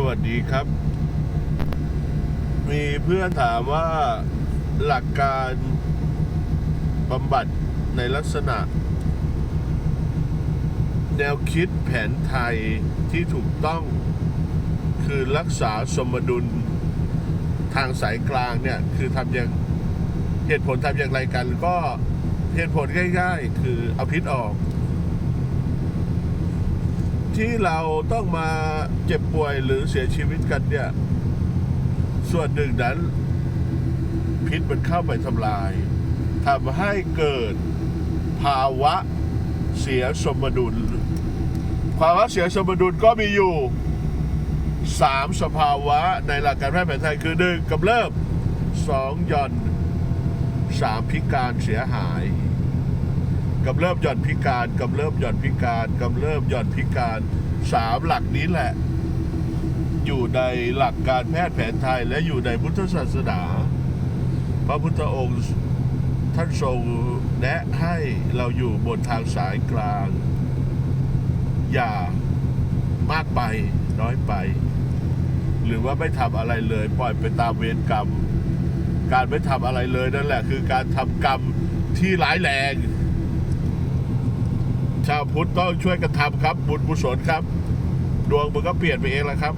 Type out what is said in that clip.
สวัสดีครับ มีเพื่อนถามว่าหลักการบำบัดในลักษณะ แนวคิดแผนไทยที่ถูกต้องคือรักษาสมดุลทางสายกลางเนี่ย คือทำอย่างเหตุผลทำอย่างไรกันก็เหตุผลง่าย ๆ คือเอาพิษออก ที่เราต้องมาเจ็บป่วยหรือเสียชีวิตกันเนี่ย ส่วนหนึ่งนั้น พิษมันเข้าไปทำลายทำให้เกิดภาวะเสียสมดุล ภาวะเสียสมดุลก็มีอยู่สามสภาวะในหลักการแพทย์แผนไทยคือหนึ่งกำเริบสองย่อนสามพิการเสียหาย กำเริบหย่อนพิการกำเริบหย่อนพิการกำเริบหย่อนพิการสามหลักนี้แหละ อยู่ในหลักการแพทย์แผนไทยและอยู่ในพุทธศาสนา พระพุทธองค์ท่านทรงแนะให้เราอยู่บนทางสายกลาง อย่ามากไปน้อยไป หรือว่าไม่ทำอะไรเลยปล่อยไปตามเวรกรรม การไม่ทำอะไรเลยนั่นแหละ คือการทำกรรมที่ร้ายแรง ชาวพุทธต้องช่วยกันทำครับ บุญกุศลครับ ดวงมันก็เปลี่ยนไปเองแล้วครับ